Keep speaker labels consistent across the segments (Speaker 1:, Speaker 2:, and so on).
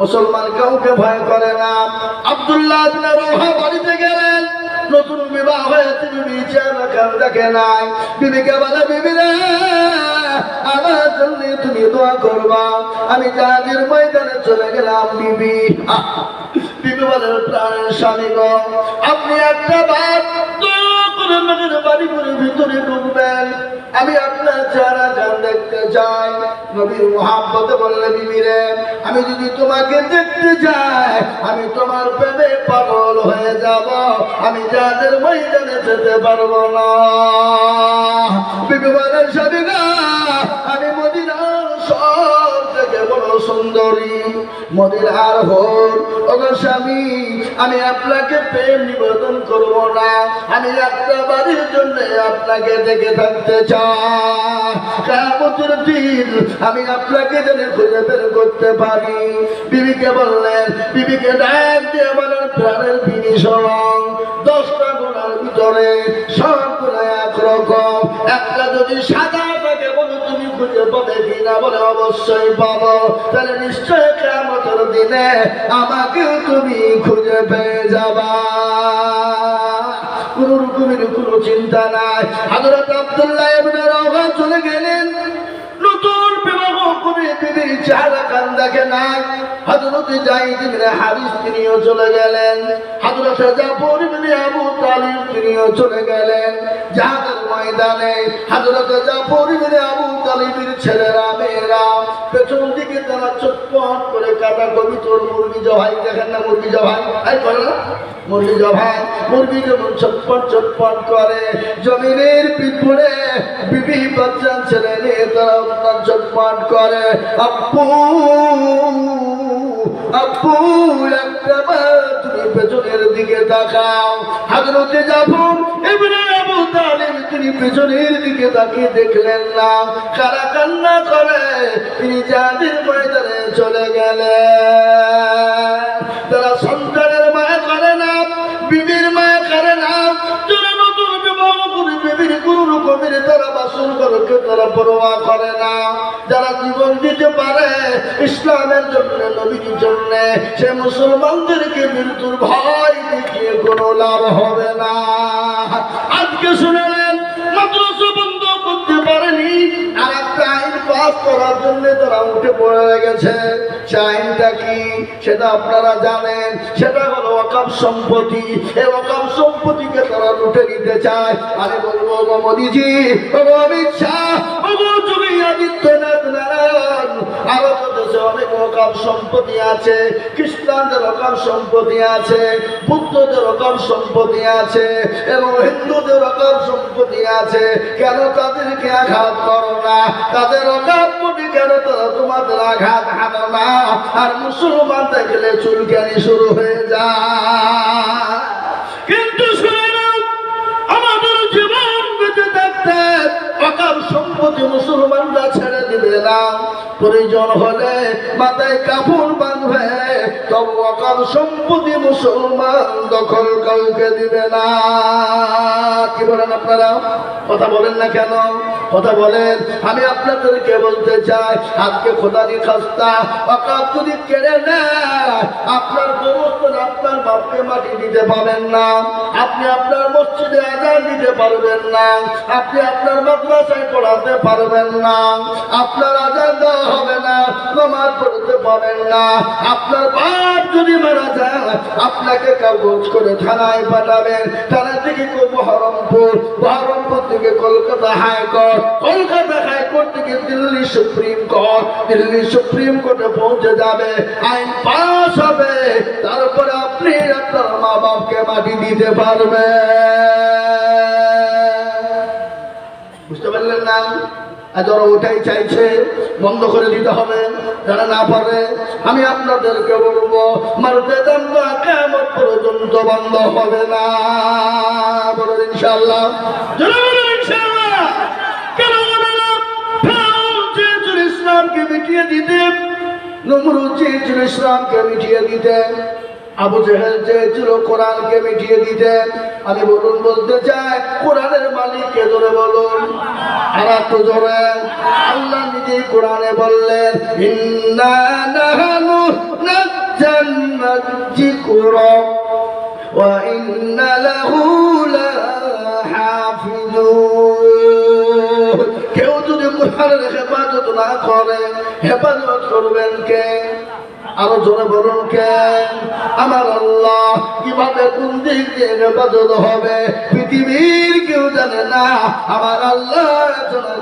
Speaker 1: মুসলমান কাউকে ভয় করে না। আব্দুল্লাহ রওহা বাড়িতে গেলেন। নতুন বিবাহ হয়েছে বিবি কান দেখে নাই। বিবিকে বলে, বিবি আমার জন্য তুমি দোয়া করবা। আমি জাহাজের ময়দানে চলে গেলাম, বিবি। বিবি বলে প্রাণের স্বামী আপনি একটা বাদ বাড়ি করে ভিতরে ঢুকবেন। আমি আপনার গান দেখতে চাই। নবীর বললে আমি যদি তোমাকে দেখতে যাই, আমি তোমার প্রেমে পাগল হয়ে যাব। আমি যাদের ময়দানে যেতে পারব না। বিবি বলেন আমি মদিনার সব বড় সুন্দরী মদিনার হোর ওগো স্বামী, আমি আপনাকে প্রেম নিবেদন করব না। আমি একটা বাড়ির জন্য আপনাকে দেখে থাকতে চাই। দিন আমি আপনাকে যেন খুঁজে বের করতে পারি। বিবিকে বললেন, বিবিকে ডাক দিয়ে বলেন, প্রাণের বিনিসরণ দশটা গোড়ার ভিতরে সবগুলো একরকম একটা যদি সাদা খুঁজে পাবে কিনা বলে অবশ্যই পাবো। তাহলে নিশ্চয় কেমন দিনে আমাকেও তুমি খুঁজে পেয়ে যাবা। কোন রকমের কোনো চিন্তা নাই। হাজরত আব্দুল্লাহ চলে গেলেন। বিবির চেহারা কান দেখে না। হযরত জাইদ ইবনে হারিস তিনিও চলে গেলেন। হযরত জাফর ইবনে আবু তালিব তিনিও চলে গেলেন। জাহাদের ময়দানে হযরত জাফর ইবনে আবু তালিবের ছেলেরা তারা চটপট করে কাটা কবি তোর মুরগি জভাই দেখেন না মুরগি জভাই আই করে না? মুরগি জভাই মুরগি যেমন চটপট চটপট করে। জমিনের পিছনে বিবি বাচ্চা ছেলে নিয়ে তারা আপনার চটপট করে। আপু আপু তুমি পেছনের দিকে তাকাও। হাজরতে যাব এবারে আবু তালিব তিনি পেছনের দিকে তাকিয়ে দেখলেন না। কারা কান্না করে, তিনি যাদের ময়দানে চলে গেলেন। দিতে মুসলমানদেরকে মৃত্যুর ভয় দেখিয়ে কোনো লাভ হবে না। আজকে মাদ্রাসা বন্ধ করতে পারেনি, আর আইন পাস করার জন্য তারা উঠে পড়ে গেছে। কি? সেটা আপনারা জানেন। সেটা হলো অকাপ সম্পত্তি এই অকাপ সম্পত্তিকে তারা লুটে নিতে চায়। আরে বলব গো মোদিজি অমিত শাহ আদিত্যনাথ নারায়ণ, আরও তো অনেক অকাপ সম্পত্তি আছে, খ্রিস্টানদের অকাপ সম্পত্তি আছে, বুদ্ধদের অকাপ সম্পত্তি আছে, এবং হিন্দুদের অকাপ সম্পত্তি আছে। কেন তাদেরকে আঘাত করো না? তাদের অকাপটি কেন তারা তোমাদের আঘাত হানো না? আর মুসলমান দেখলে চুলকানি শুরু হয়ে যায়। কিন্তু আমাদের জীবন বেঁচে থাকতে অকাল সম্পত্তি মুসলমানরা ছেড়ে দিবে না। প্রয়োজন হলে মাথায় কাপড় বাঁধবে। সম্পত্তি মুসলমান দখল কাউকে দিবে না। কি বলেন আপনারা? কথা বলেন না কেন? কথা বলেন, আমি আপনাদেরকে বলতে চাই, আজকে খোদারি খাস্তা অকাল যদি কেড়ে নেয়, আপনার গোবর্তন আপনার বাপকে মাটি দিতে পাবেন না, আপনি আপনার মসজিদে আজান দিতে পারবেন না, আপনি আপনার মাদ্রাসায় পড়াতে পারবেন না, আপনার আজান দেওয়া হবে না, নমাজ পড়তে পারেন না, আপনার বাপ যদি মারা যায়, আপনাকে কাগজ করে থানায় পাঠাবেন। থানা থেকে বহরমপুর বহরমপুর থেকে Kolkata high court Kolkata high court থেকে Delhi supreme court, Delhi supreme কোর্টে পৌঁছে যাবে, আইন পাস হবে। তারপরে আপনি আপনার মা বাপকে মাটি দিতে পারবেন। বুঝতে পারলেন না? আর যারা ওটাই চাইছে, বন্ধ করে দিতে হবে। যারা না পারে, আমি আপনাদেরকে বলব, মারতে পর্যন্ত বন্ধ হবে না। ইনশাল্লাহ ইসলামকে মিটিয়ে দিতে চেয়েছিল ইসলামকে মিটিয়ে দিতে আবু জেহেল চেয়েছিল কোরআনকে মিটিয়ে দিতে। আমি বলুন, বলতে চাই, কোরআনের মালিককে ধরে বলুন। আর একটু জোরে। আল্লাহ নিজেই কোরআনে বললেন কেউ যদি কোরআনের হেফাজত না করে, হেফাজত করবেন কে? আরও জোরে বলুন কেন আমার আল্লাহ কীভাবে কোন দিক দিয়ে নির্বাচন হবে? পৃথিবীর কেউ জানে না, আমার আল্লাহ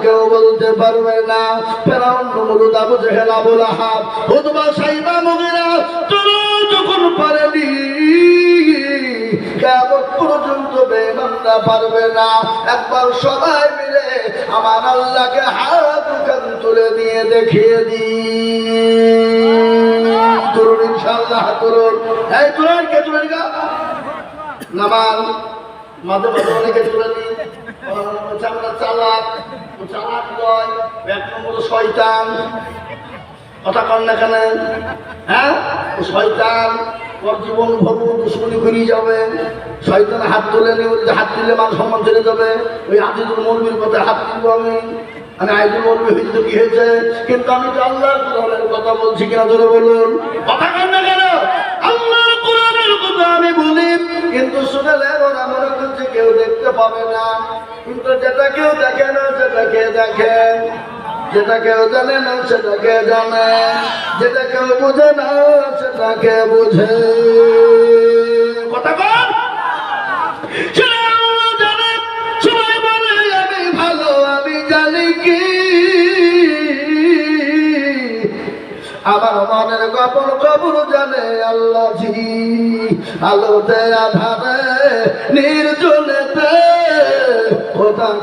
Speaker 1: কেউ বলতে পারবে না। ফেরাউন নমরুদ আবু জেহেল, আবুল আহাব হুতবা সাইবা, মুগিরা, তোরা যখন পারেনি কেমন পর্যন্ত বেমানরা পারবে না। একবার সবাই মিলে আমার আল্লাহকে হাত উঠান তুলে দিয়ে দেখিয়ে দিই তরুণ ইনশাল্লাহ তরুণ এই তরুণ কে তুলে গা। নামাজ, মাঝে মাঝে অনেকে তুলে নি। আমরা চালাক। চালাক নয়, এক নম্বর শয়তান। কথা কন না কেন? হ্যাঁ? শয়তান। ওর জীবন ভরু দুশ্মনী করিয়ে যাবে। শয়তান হাত তুলে নিয়ে বলছে, হাত তুলে মান সম্মান চলে যাবে। ওই আজিজুল মৌলবীর কথা হাত তুলব আমি। আমি আইজুল মৌলবী হয়েছে কি হয়েছে? কিন্তু আমি তো আল্লাহর কোরআনের কথা বলছি কিনা ধরে বলুন। কথা কন কেন? আল্লাহর কোরআনের কথা আমি বলি। কিন্তু শুনেলে ওরা মনে করছে কেউ দেখতে পাবে না। কিন্তু যেটা কেউ দেখে না, সেটা কে দেখে? যেটা কেউ জানে না সেটাকে জানে? যেটা কেউ বুঝে না সেটাকে বুঝে? কথা বল। আমার মনের খবর জানে আলোতে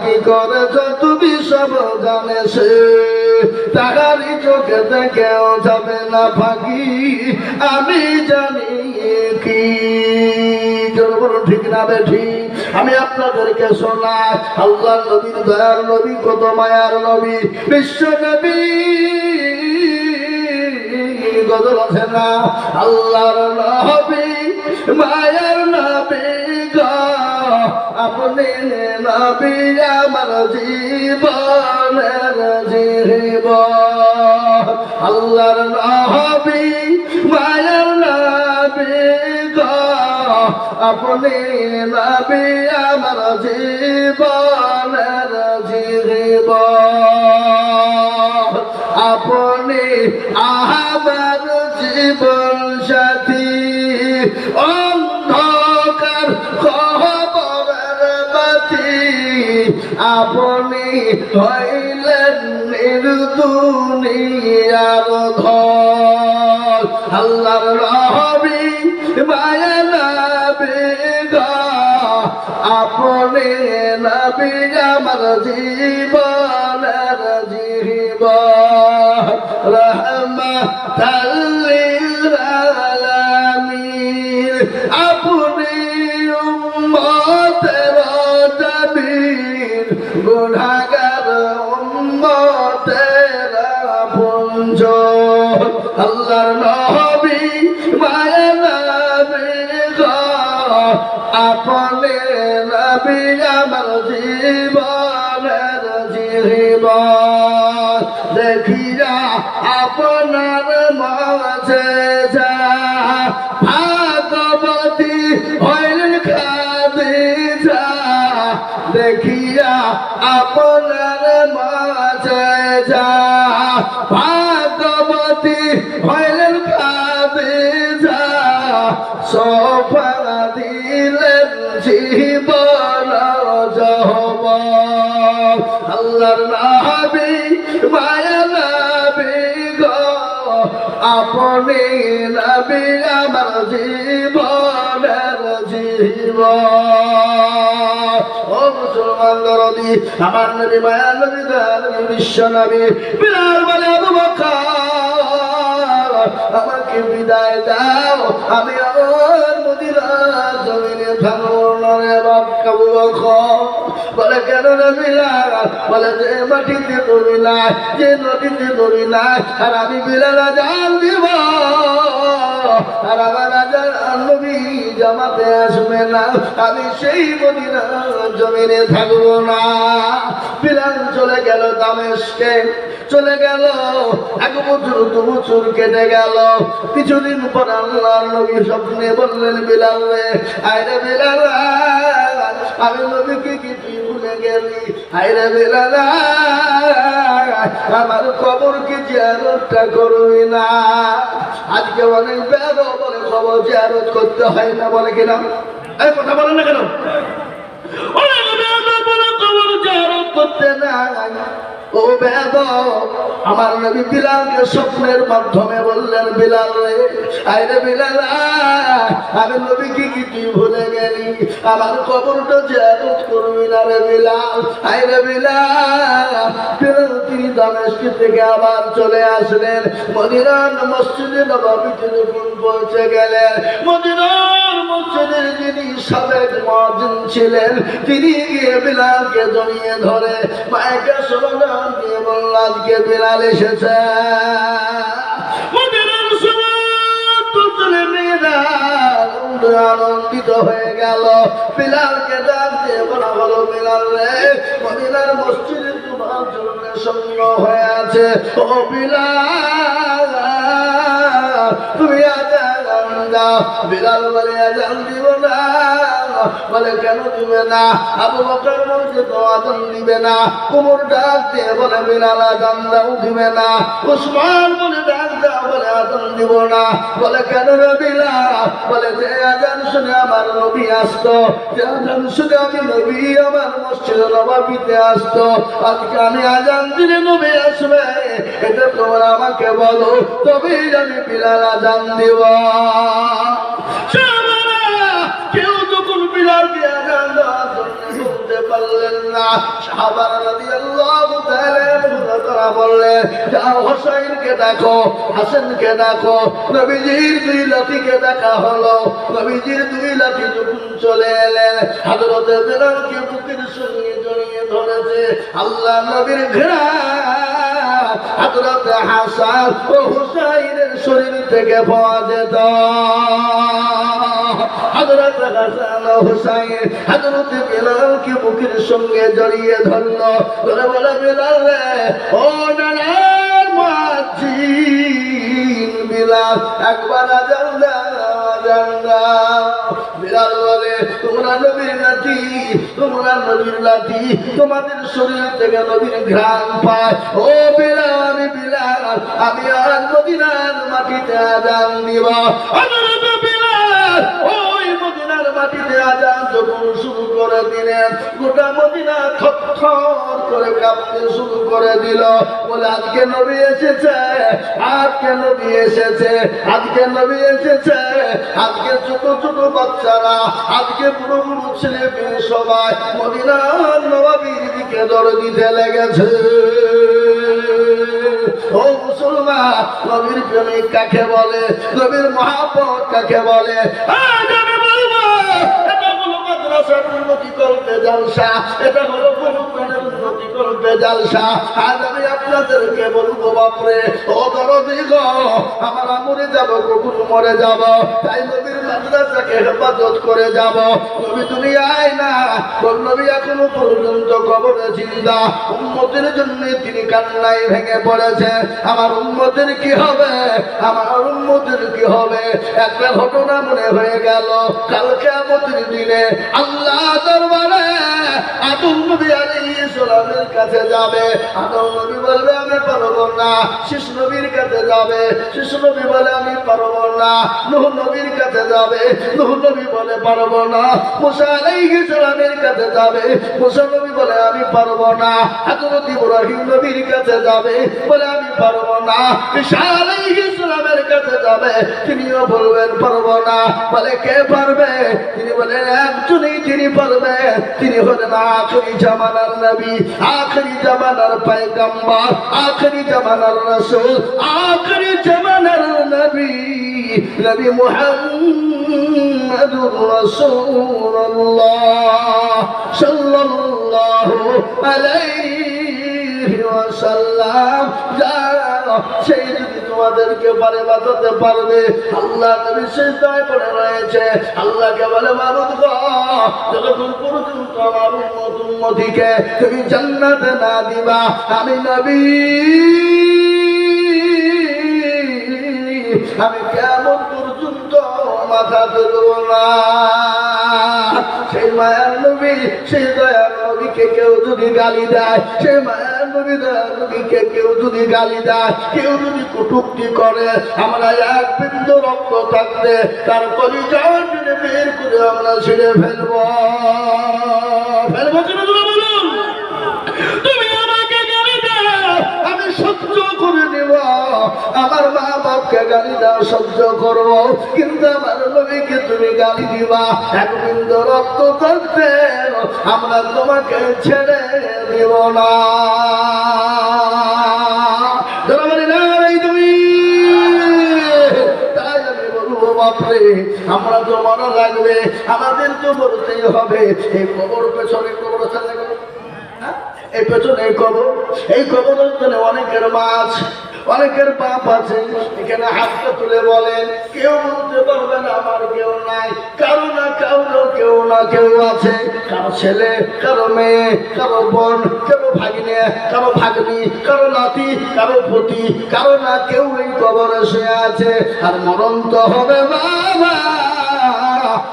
Speaker 1: কি করেছ তুমি? সব জানে সে। তাহারি চোখেতে কেউ যাবে না ফাঁকি। আমি জানি কি। ঠিক না বেঠি আমি আপনাদেরকে শোনাই আল্লাহ নবীর দয়ার নবী, কত মায়ার নবী। বিশ্ব নবী। গজল আছে না? আল্লাহর নবী, মায়ার নবী। আপনি নবী, আমার জীবনের জীব আল্লাহর নবী, মায়ার নবী আপনি নবী, আমার জীবনের জীব আপনি আমার জীবন। হইলেন নির্দুনিয়ার ধর আল্লাহর রহবি মায়া নবী আপনি নবী আমার জীবনের জীব রহমতাল্লিল আলামিন আপনি নবী আমার জীবনের জীবন। দেখিয়া আপনার মাঝে যা ভাগবতী হইল খাদি যা দেখিয়া আপনার মাঝে যা নবী আমার জীবনের জীব ও মুসলমান দরদি আমার নবী, মায়া নবী নবী, বিশ্ব নবী বিলাল বলে আবু আমাকে বিদায় দাও। আমি আমার মদিনা জমিনে থাকব নরে বাক্কা বলে, কেন নবী লাল বলে, যে মাটিতে দড়ি নাই, যে নদীতে দড়ি নাই, আর আমি বিলালা দিব। আর আমার আসবে না। আমি সেই মদিনা জমিনে থাকব না। বিলাল চলে গেল দামেশকে। চলে গেল, এক বছর, দু বছর কেটে গেল। কিছুদিন পর আল্লাহর নবী স্বপ্নে বললেন, বিলাল রে আইরে বিলাল, আমি নবীকে কি গেলি আইরে বিলাল আমার জিয়ারতটা করবি না। আজকে অনেক বেদ বলে খবর জিয়ারত করতে হয় না, বলে কিনা এই কথা বলে না কেন? করতে না ও বেদ আমার নবী বিলালকে স্বপ্নের মাধ্যমে বললেন, বিলাল রে আইরে বিলাল আমি নবীকে কি তুই ভুলে গেলি। আমার কবরটা জিয়ারত করবি না রে বিলাল। আইরে বিলাল। বিলাল তিনি দামেস্ক থেকে আবার চলে আসলেন। মদিনার মসজিদে নবাবিতে যখন পৌঁছে গেলেন। মদিনার মসজিদের যিনি সাবেক মহাজন ছিলেন, তিনি গিয়ে বিলালকে জড়িয়ে ধরে। মায়েকে সমাধান দিয়ে বলল আজকে বিলাল এসেছে আনন্দিত হয়ে গেল। বিলালকে ডাক বলা হলো, বিলাল রে, মদিনার মসজিদে তোমার জন্য শূন্য হয়ে আছে। ও বিলাল, তুমি আজান দাও। বিলাল বলে, আজান দিব না। বলে, কেন দিবে না? আবু বকর বলছে তো আজান দিবে না। কুমুর ডাক দিয়ে বলে, বিলাল আজান দাও, দিবে না। উসমান বলে, ডাক দাও। বলে আজান দিব না। বলে, কেন রে বিলাল? বলে, যে আজান শুনে আমার নবী আসতো, যে আজান শুনে আমি নবী, আমার মসজিদ নবাবিতে আসতো। আজকে আমি আজান দিলে নবী আসবে, এটা তোমরা আমাকে বলো, তবেই আমি বিলাল আজান দিব। কেউ পারলেন না তারা বললেন, যাও হাসানকে নবীজির দুই লাঠিকে ডাকা হলো, নবীজির দুই লাঠি যখন চলে এলেন, হযরতে বেলালকে বুকের সঙ্গে জড়িয়ে ধরেছে, আল্লাহ নবীর ঘোড়া হযরত হাসান ও হুসাইনের শরীর থেকে পাওয়া যেত। হযরত হাসান হুসাইন হযরত বেলালকে বুকের সঙ্গে জড়িয়ে ধরলো। ধরে বলে, বেলাল রে, ও নানার বিলাল, একবার তোমরা তোমরা তোমাদের শরীর থেকে ঘ্রাণ পায়। ও বিলাল বিলাল, আমি আর মদিনার মাটিতে আজান দিব। ওই মদিনার মাটিতে আজান যখন শুরু করে দিলেন গোটা মদিনা থর করে কাঁপতে শুরু করে দিল। বলে, আজকে নবী এসেছে, আজকে নবী এসেছে, আজকে নবী এসেছে, আজকে ছোট ছোট বাচ্চারা, আজকে বুড়ো বুড়ো ছেলে সবাই মদিনার নবাবির দিকে দর দিতে লেগেছে। ও মুসলমান, নবীর প্রেমিক কাকে বলে? নবীর মহাপত কাকে বলে? আমি বলব এটা হলো মাদ্রাসার উন্নতি করবে জালসা এটা হলো পরিবারের জালসা। আজ আমি আপনাদেরকে বলব, বাপরে, ও দরদি আমরা মরে যাব, কখন মরে যাব। তাই মাদ্রাসাকে হেফাজত করে যাব। তুমি আয় না এখনও পর্যন্ত কবরে জন্য তিনি কান্নায় ভেঙে পড়েছে। আমার উম্মতের কি হবে? আমার উম্মতের কি হবে? একটা ঘটনা মনে হয়ে গেল। কালকে আমাদের দিনে আল্লাহ দরবারে আদম নবী আলাইহিস সালামের কাছে যাবে। আদম নবী বলবে, আমি পারব না। শিশু নবীর কাছে যাবে। শিশু নবী বলে, আমি পারব না। নূহ নবীর কাছে যাবে। নূহ নবী বলে, পারব না। মুসা আলাইহিস সালামের কাছে যাবে। মুসা নবী বলে, আমি পারব না। হযরত ইব্রাহিম নবীর কাছে যাবে। বলে, আমি পারব না। ঈসা আলাইহিস সালামের কাছে যাবে, তিনিও বলবেন, পারব না। বলে, কে পারবে? তিনি বলেন, একজনই তিনি পারবে, তিনি হলেন আখরি জামানার নবী, আখরি জামানার পয়গম্বর, আখরি জামানার রাসূল, আখরি জামানার নবী নবী মুহাম্মদুর রাসূলুল্লাহ সাল্লাল্লাহু আলাইহি ওয়াসাল্লাম। সেই যদি তোমাদেরকে পারে বাঁচাতে পারবে। আল্লাহ নবী সিজদায় পড়ে রয়েছে। আল্লাহকে বলে গো, যতক্ষণ পর্যন্ত আমার উম্মত উম্মতিকে তুমি জান্নাতে না দিবা, আমি নবী, আমি কেমন পর্যন্ত মাথা তুলব না। সেই মায়ার নবী, সেই দয়ার নবীকে কেউ যদি গালি দেয়, সেই মায়ার আমি সহ্য করে নেব। আমার মা বাপকে গালি দাও, সহ্য করব। কিন্তু আমার নবীকে তুমি গালি দিবা। এক বিন্দু রক্ত করতে আমরা তোমাকে ছেড়ে দেব না। আমরা তো মনে লাগবে, আমাদের তো বলতেই হবে। এই কবর পেছনে কবর হ্যাঁ? এই পেছনে এই কবর এই কবর অনেকের মাছ। অনেকের বাপ আছে, এখানে হাতটা তুলে বলেন, কেউ বলতে পারবে না আমার কেউ নাই, কারও না কারও, কেউ না কেউ আছে। কারও ছেলে, কারও মেয়ে, কারও বোন, কারও ভাগিনে, কারও ভাগ্নি, কারও নাতি, কারও পতি, কারও না কেউ এই কবরে শুয়ে আছে, আর মরণ তো হবে বাবা।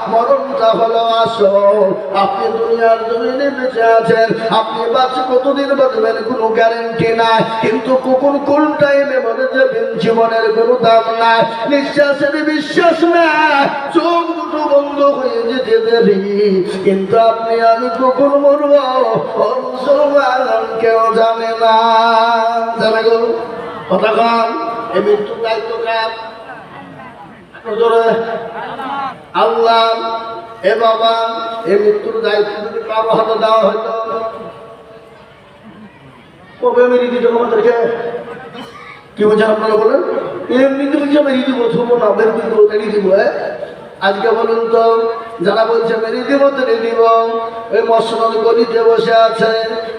Speaker 1: মরণটা হলো আসল। আপনি দুনিয়ার জমিনে বেঁচে আছেন, আপনি বাঁচে কতদিন বাঁচবেন কোনো গ্যারেন্টি নাই। কিন্তু কখন কোন টাইমে মরে যাবেন জীবনের কোনো দাম নাই। নিঃশ্বাসের বিশ্বাস নাই। চোখ দুটো বন্ধ হয়ে যেতে দেরি। কিন্তু আপনি আমি কখন মরব? মুসলমান কেউ জানে না। জানে গো? কথা কন। এই মৃত্যুর দায়িত্ব কার? আল্লাহ, এ বাবা, এ মৃত্যুর দায়িত্ব যদি কারও হাতে দেওয়া কবে আমাদেরকে কি বলছেন আপনারা বলেন? এমনিতে বলছে মেরে না দিব আজকে বলুন তো, যারা বলছে মেরে দিব তেরে দিব, ওই মসনদ গদিতে বসে আছে,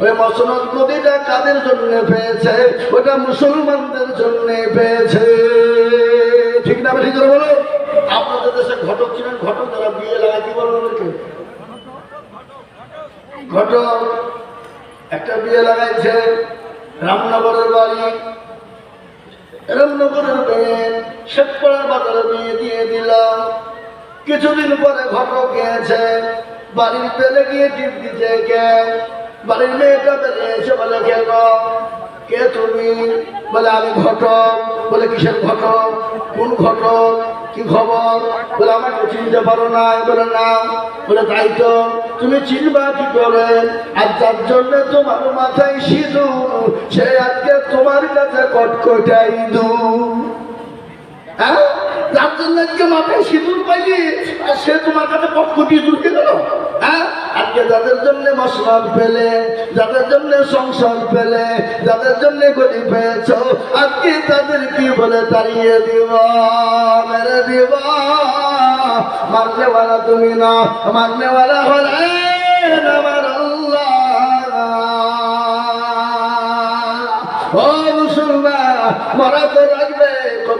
Speaker 1: ওই মসনদ গদিটা কাদের জন্য পেয়েছে? ওটা মুসলমানদের জন্য পেয়েছে। করে বলো, আপনাদের দেশে ঘটক ছিলেন, ঘটক যারা বিয়ে লাগায়, কি বলেন ওদেরকে? ঘটক একটা বিয়ে লাগাইছে, রামনগরের বাড়ি। রামনগরের মেয়ে শেখপাড়ার বাজারে বিয়ে দিয়ে দিলাম কিছুদিন পরে ঘটক গিয়েছে, বাড়ির পেলে গিয়ে টিপ দিতে কে? বাড়ির মেয়েটা বেরিয়েছে বলে কেন কে তুমি? বলে, আমি ঘটক। বলে, কিসের ঘটক? কোন ঘটক? কি খবর? বলে আমাকে চিনতে পারো না বলে না। বলে, তাই তো তুমি চিনবা কি করে? আর যার জন্য তোমার মাথায় সিঁদুর, সে আজকে তোমার কাছে কটকটাই দু হ্যাঁ? যার জন্য আজকে মাথায় সিঁদুর পাইলি, আর সে তোমার কাছে কটকটি ঢুকে গেল। হ্যাঁ? আজকে যাদের জন্য মশলাদ পেলে, যাদের জন্য সংসার পেলে, যাদের জন্য গলি পেয়েছ, আজকে তাদের কি বলে তাড়িয়ে দিব? মেরে দিব? মারনেওয়ালা তুমি না আমার আল্লাহ। ও মুসলমান, মরা তো